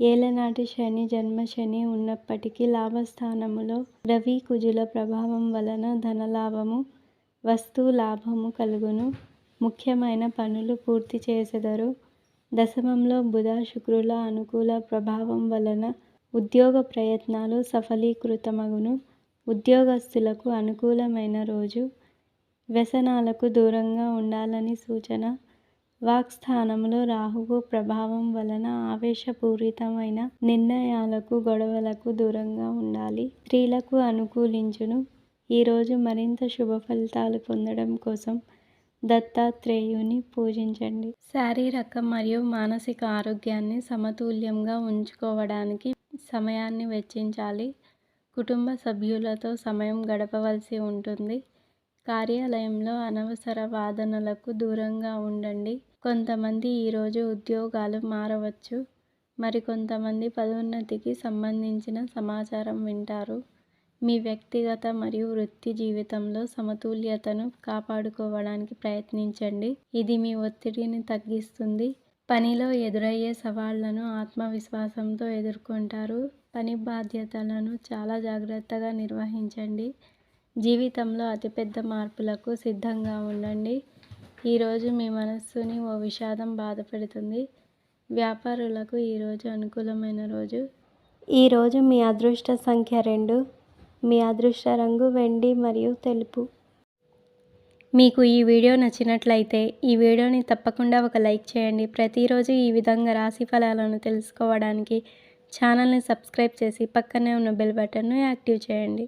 ఏలనాటి శని జన్మ శని ఉన్నప్పటికీ లాభస్థానములో రవి కుజుల ప్రభావం వలన ధనలాభము వస్తు లాభము కలుగును. ముఖ్యమైన పనులు పూర్తి చేసెదరు. దశమంలో బుధ శుక్రుల అనుకూల ప్రభావం వలన ఉద్యోగ ప్రయత్నాలు సఫలీకృతమగును. ఉద్యోగస్తులకు అనుకూలమైన రోజు. వ్యసనాలకు దూరంగా ఉండాలని సూచన. వాక్స్థానంలో రాహువు ప్రభావం వలన ఆవేశపూరితమైన నిర్ణయాలకు గొడవలకు దూరంగా ఉండాలి. స్త్రీలకు అనుకూలించును. ఈరోజు మరింత శుభ ఫలితాలు పొందడం కోసం దత్తాత్రేయుని పూజించండి. శారీరక మరియు మానసిక ఆరోగ్యాన్ని సమతుల్యంగా ఉంచుకోవడానికి సమయాన్ని వెచ్చించాలి. కుటుంబ సభ్యులతో సమయం గడపవలసి ఉంటుంది. కార్యాలయంలో అనవసర వాదనలకు దూరంగా ఉండండి. కొంతమంది ఈరోజు ఉద్యోగాలు మారవచ్చు. మరికొంతమంది పదోన్నతికి సంబంధించిన సమాచారం వింటారు. మీ వ్యక్తిగత మరియు వృత్తి జీవితంలో సమతుల్యతను కాపాడుకోవడానికి ప్రయత్నించండి. ఇది మీ ఒత్తిడిని తగ్గిస్తుంది. పనిలో ఎదురయ్యే సవాళ్ళను ఆత్మవిశ్వాసంతో ఎదుర్కొంటారు. పని బాధ్యతలను చాలా జాగ్రత్తగా నిర్వహించండి. జీవితంలో అతిపెద్ద మార్పులకు సిద్ధంగా ఉండండి. ఈరోజు మీ మనస్సుని ఓ విషాదం బాధపెడుతుంది వ్యాపారులకు ఈరోజు అనుకూలమైన రోజు. ఈరోజు మీ అదృష్ట సంఖ్య రెండు. మీ అదృష్ట రంగు వెండి మరియు తెలుపు. మీకు ఈ వీడియో నచ్చినట్లయితే ఈ వీడియోని తప్పకుండా ఒక లైక్ చేయండి. ప్రతిరోజు ఈ విధంగా రాశి ఫలాలను తెలుసుకోవడానికి ఛానల్ని సబ్స్క్రైబ్ చేసి పక్కనే ఉన్న బెల్ బటన్ను యాక్టివ్ చేయండి.